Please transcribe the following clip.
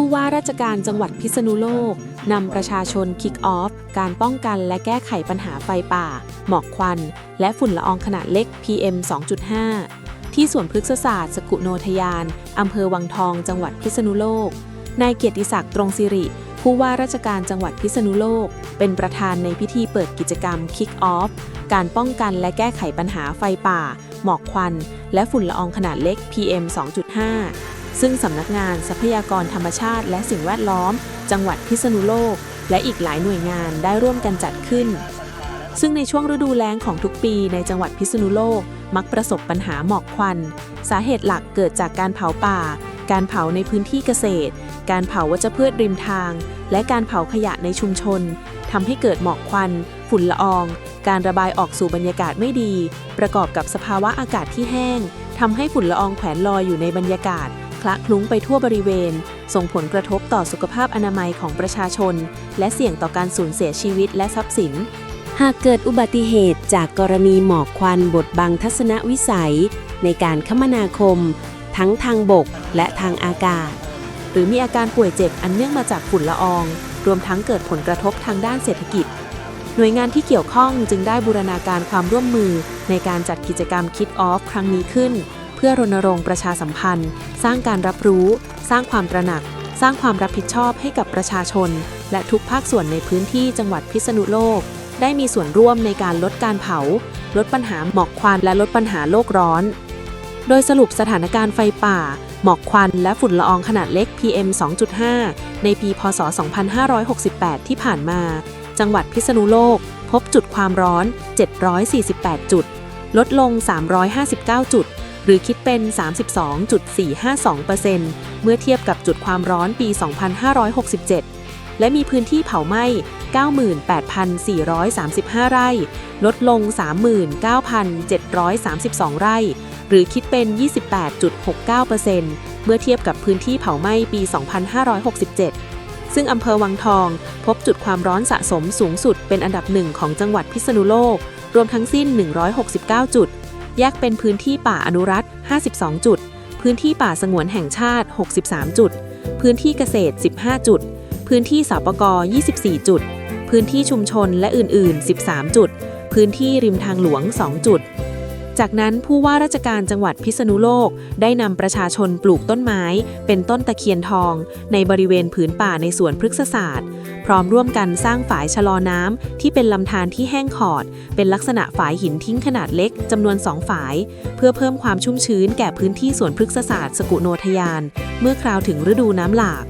ผู้ว่าราชการจังหวัดพิษณุโลก นำประชาชนคิกออฟ การป้องกันและแก้ไขปัญหาไฟป่า หมอกควัน และฝุ่นละอองขนาดเล็ก PM 2.5 ที่สวนพฤกษศาสตร์สกุโนทยาน อำเภอวังทอง จังหวัดพิษณุโลก นายเกียรติศักดิ์ตรงสิริ ผู้ว่าราชการจังหวัดพิษณุโลก เป็นประธานในพิธีเปิดกิจกรรม Kick Off การป้องกันและแก้ไขปัญหาไฟป่า หมอกควัน และฝุ่นละอองขนาดเล็ก PM 2.5 ซึ่งสำนักงานทรัพยากรธรรมชาติ และสิ่งแวดล้อม จังหวัดพิษณุโลก และอีกหลายหน่วยงานได้ร่วมกันจัดขึ้น ซึ่งในช่วงฤดูแล้งของทุกปีในจังหวัดพิษณุโลก มักประสบปัญหาหมอกควัน สาเหตุหลักเกิดจากการเผาป่า การเผาในพื้นที่เกษตร การเผาวัชพืชริมทาง และการเผาขยะในชุมชนทำให้เกิดหมอกควัน ฝุ่นละออง การระบายออกสู่บรรยากาศไม่ดี ประกอบกับสภาวะอากาศที่แห้งทำให้ฝุ่นละอองแขวนลอยอยู่ในบรรยากาศ คละคลุ้งไปทั่วบริเวณ ส่งผลกระทบต่อสุขภาพอนามัยของประชาชน และเสี่ยงต่อการสูญเสียชีวิตและทรัพย์สิน หากเกิดอุบัติเหตุจากกรณีหมอกควันบดบังทัศนวิสัย ในการคมนาคม ทั้งทางบกและทางอากาศ หรือมีอาการป่วยเจ็บอันเนื่องมาจากฝุ่นละออง รวมทั้งเกิดผลกระทบทางด้านเศรษฐกิจหน่วยงานที่เกี่ยวข้องจึงได้บูรณาการความร่วมมือในการจัดกิจกรรม Kick Off ครั้งนี้ขึ้น เพื่อรณรงค์ประชาสัมพันธ์ สร้างการรับรู้ สร้างความตระหนัก สร้างความรับผิดชอบให้กับประชาชน และทุกภาคส่วนในพื้นที่จังหวัดพิษณุโลก ได้มีส่วนร่วมในการลดการเผา ลดปัญหาหมอกควันและลดปัญหาโลกร้อน โดยสรุปสถานการณ์ไฟป่า หมอกควันและฝุ่นละอองขนาดเล็ก PM 2.5 ในปีพศ 2568 ที่ผ่านมา จังหวัดพิษณุโลก พบจุดความร้อน 748 จุด ลดลง 359 จุด หรือคิดเป็น 32.452%เมื่อเทียบกับจุดความร้อนปี 2567 และมีพื้นที่เผาไหม้ 98,435 ไร่ ลดลง 39,732 ไร่ หรือคิดเป็น 28.69%เมื่อเทียบกับพื้นที่เผาไหม้ปี 2567ซึ่งอำเภอวังทอง พบจุดความร้อนสะสมสูงสุดเป็นอันดับหนึ่งของจังหวัดพิษณุโลก รวมทั้งสิ้น 169 จุด แยกเป็นพื้นที่ป่าอนุรักษ์ 52 จุด พื้นที่ป่าสงวนแห่งชาติ 63 จุด พื้นที่เกษตร 15 จุด พื้นที่สปก24 จุด พื้นที่ชุมชนและอื่น ๆ 13 จุด พื้นที่ริมทางหลวง 2 จุด จากนั้นผู้ว่าราชการจังหวัดพิษณุโลก ได้นำประชาชนปลูกต้นไม้ เป็นต้นตะเคียนทอง ในบริเวณผืนป่าในสวนพฤกษศาสตร์ พร้อมร่วมกันสร้างฝายชะลอน้ำที่เป็นลำธารที่แห้งขอด เป็นลักษณะฝายหินทิ้งขนาดเล็กจำนวนสองฝาย เพื่อเพิ่มความชุ่มชื้นแก่พื้นที่สวนพฤกษศาสตร์สกุโนทยาน เมื่อคราวถึงฤดูน้ำหลาก